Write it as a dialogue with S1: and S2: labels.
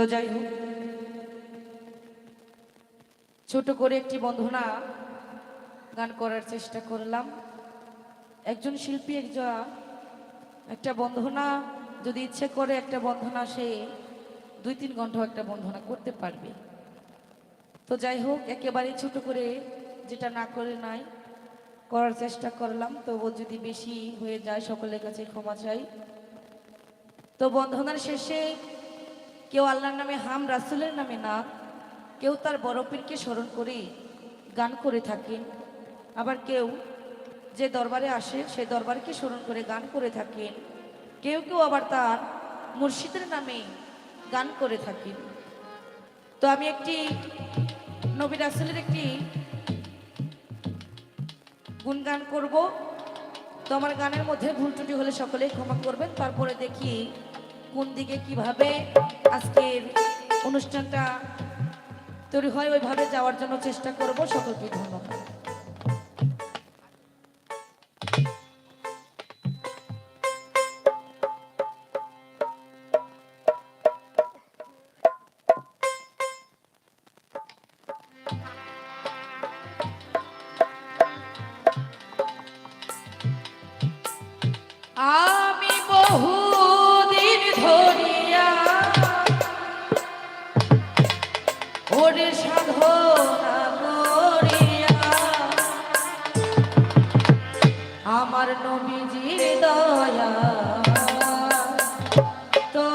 S1: তো যাই হোক। ছোট করে একটি বন্ধনা গান করার চেষ্টা করলাম। একজন শিল্পী, একজন একটা বন্ধনা, যদি ইচ্ছে করে একটা বন্ধনা, সে দুই তিন ঘন্টাও একটা বন্ধনা করতে পারবে। তো যাই হোক একেবারে ছোট করে যেটা না করে নাই, করার চেষ্টা করলাম। তবু যদি বেশি হয়ে যায়, সকলের কাছে ক্ষমা চাই। তো বন্ধনার শেষে কেউ আল্লাহর নামে হাম, রাসুলের নামে না। কেউ তার বড় পীরকে স্মরণ করে গান করে থাকেন আবার কেউ যে দরবারে আসে, সেই দরবারকে স্মরণ করে গান করে থাকেন কেউ কেউ আবার তার মুর্শিদের নামে গান করে থাকেন তো আমি একটি নবী রাসুলের একটি গুণগান করব। তো আমার গানের মধ্যে ভুল ত্রুটি হলে সকলেই ক্ষমা করবেন। তারপরে দেখি কোন দিকে কীভাবে আজকের অনুষ্ঠানটা তৈরি হয় ওইভাবে যাওয়ার জন্য চেষ্টা করব। সকলকে ধন্যবাদ। আমার নবীজির দয়া। তো